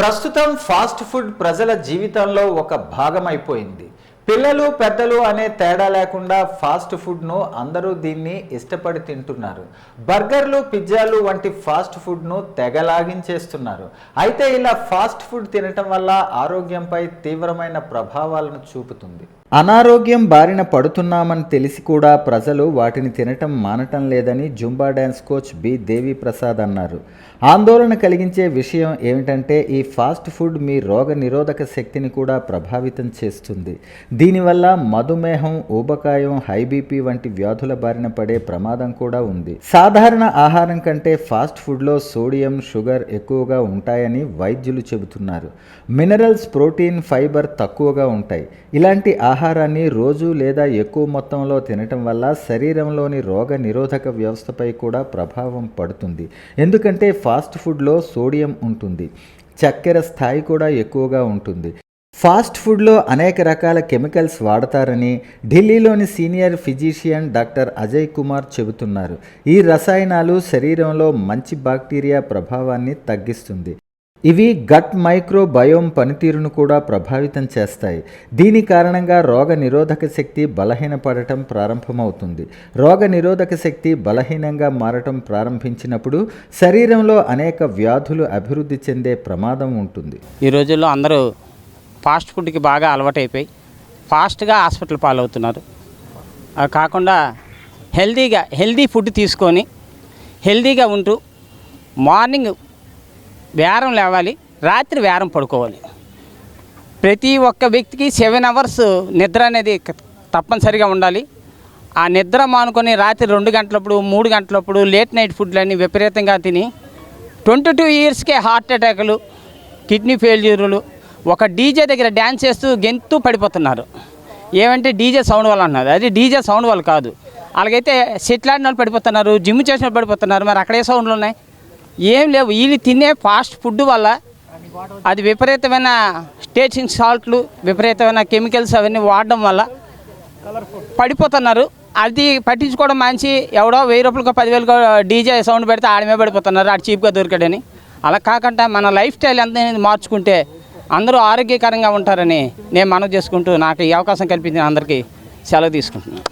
ప్రస్తుతం fast food ప్రజల జీవితంలో ఒక భాగం అయిపోయింది పిల్లలు పెద్దలు అనే తేడా లేకుండా ఫాస్ట్ ఫుడ్ను అందరూ దీన్ని ఇష్టపడి తింటున్నారు. బర్గర్లు పిజ్జాలు వంటి ఫాస్ట్ ఫుడ్ను తెగలాగించేస్తున్నారు. అయితే ఇలా ఫాస్ట్ ఫుడ్ తినటం వల్ల ఆరోగ్యంపై తీవ్రమైన ప్రభావాలను చూపుతుంది. అనారోగ్యం బారిన పడుతున్నామని తెలిసి కూడా ప్రజలు వాటిని తినటం మానటం లేదని Zumba dance coach B. Devi Prasad అన్నారు. ఆందోళన కలిగించే విషయం ఏమిటంటే ఈ ఫాస్ట్ ఫుడ్ మీ రోగ నిరోధక శక్తిని కూడా ప్రభావితం చేస్తుంది. దీనివల్ల మధుమేహం ఊబకాయం హై బీపీ వంటి వ్యాధుల బారిన పడే ప్రమాదం కూడా ఉంది. సాధారణ ఆహారం కంటే ఫాస్ట్ ఫుడ్లో సోడియం షుగర్ ఎక్కువగా ఉంటాయని వైద్యులు చెబుతున్నారు. మినరల్స్ ప్రోటీన్ ఫైబర్ తక్కువగా ఉంటాయి. ఇలాంటి ఆహారాన్ని రోజు లేదా ఎక్కువ మొత్తంలో తినటం వల్ల శరీరంలోని రోగ నిరోధక వ్యవస్థపై కూడా ప్రభావం పడుతుంది. ఎందుకంటే ఫాస్ట్ ఫుడ్లో సోడియం ఉంటుంది. చక్కెర స్థాయి కూడా ఎక్కువగా ఉంటుంది. ఫాస్ట్ ఫుడ్లో అనేక రకాల కెమికల్స్ వాడతారని ఢిల్లీలోని senior physician doctor Ajay Kumar చెబుతున్నారు. ఈ రసాయనాలు శరీరంలో మంచి బాక్టీరియా ప్రభావాన్ని తగ్గిస్తుంది. ఇవి గట్ మైక్రోబయోమ్ పనితీరును కూడా ప్రభావితం చేస్తాయి. దీని కారణంగా రోగ నిరోధక శక్తి బలహీనపడటం ప్రారంభమవుతుంది. రోగ నిరోధక శక్తి బలహీనంగా మారటం ప్రారంభించినప్పుడు శరీరంలో అనేక వ్యాధులు అభివృద్ధి చెందే ప్రమాదం ఉంటుంది. ఈ రోజుల్లో అందరూ ఫాస్ట్ ఫుడ్కి బాగా అలవాటైపోయి ఫాస్ట్గా హాస్పిటల్ పాలవుతున్నారు. అది కాకుండా హెల్తీగా హెల్దీ ఫుడ్ తీసుకొని హెల్తీగా ఉంటూ మార్నింగ్ వేరం లేవాలి రాత్రి వేరం పడుకోవాలి. ప్రతి ఒక్క వ్యక్తికి సెవెన్ అవర్స్ నిద్ర అనేది తప్పనిసరిగా ఉండాలి. ఆ నిద్ర మానుకొని రాత్రి రెండు గంటలప్పుడు మూడు గంటలప్పుడు లేట్ నైట్ ఫుడ్లన్నీ విపరీతంగా తిని ట్వంటీ టూ ఇయర్స్కే హార్ట్ అటాకులు కిడ్నీ ఫెయిల్యూర్లు ఒక డీజే దగ్గర డ్యాన్స్ చేస్తూ గెంతు పడిపోతున్నారు. ఏమంటే డీజే సౌండ్ వల్ల అన్నారు. అది డీజే సౌండ్ వల్ల కాదు. అలాగైతే సెట్లాడిన వాళ్ళు పడిపోతున్నారు జిమ్ చేసిన వాళ్ళు పడిపోతున్నారు మరి అక్కడే సౌండ్లు ఉన్నాయి. ఏం లేవు. వీళ్ళు తినే ఫాస్ట్ ఫుడ్ వల్ల అది విపరీతమైన స్టేచింగ్ సాల్ట్లు విపరీతమైన కెమికల్స్ అవన్నీ వాడడం వల్ల పడిపోతున్నారు. అది పట్టించుకోవడం మంచి ఎవడో వెయ్యి రూపాయలకు పదివేలకు డీజే సౌండ్ పెడితే ఆడమే పడిపోతున్నారు. ఆడు చీప్గా దొరికాడని. అలా కాకుండా మన లైఫ్ స్టైల్ ఎంత మార్చుకుంటే అందరూ ఆరోగ్యకరంగా ఉంటారని నేను మనవి చేసుకుంటూ నాకు ఈ అవకాశం కల్పించిన అందరికీ సెలవు తీసుకుంటున్నాను.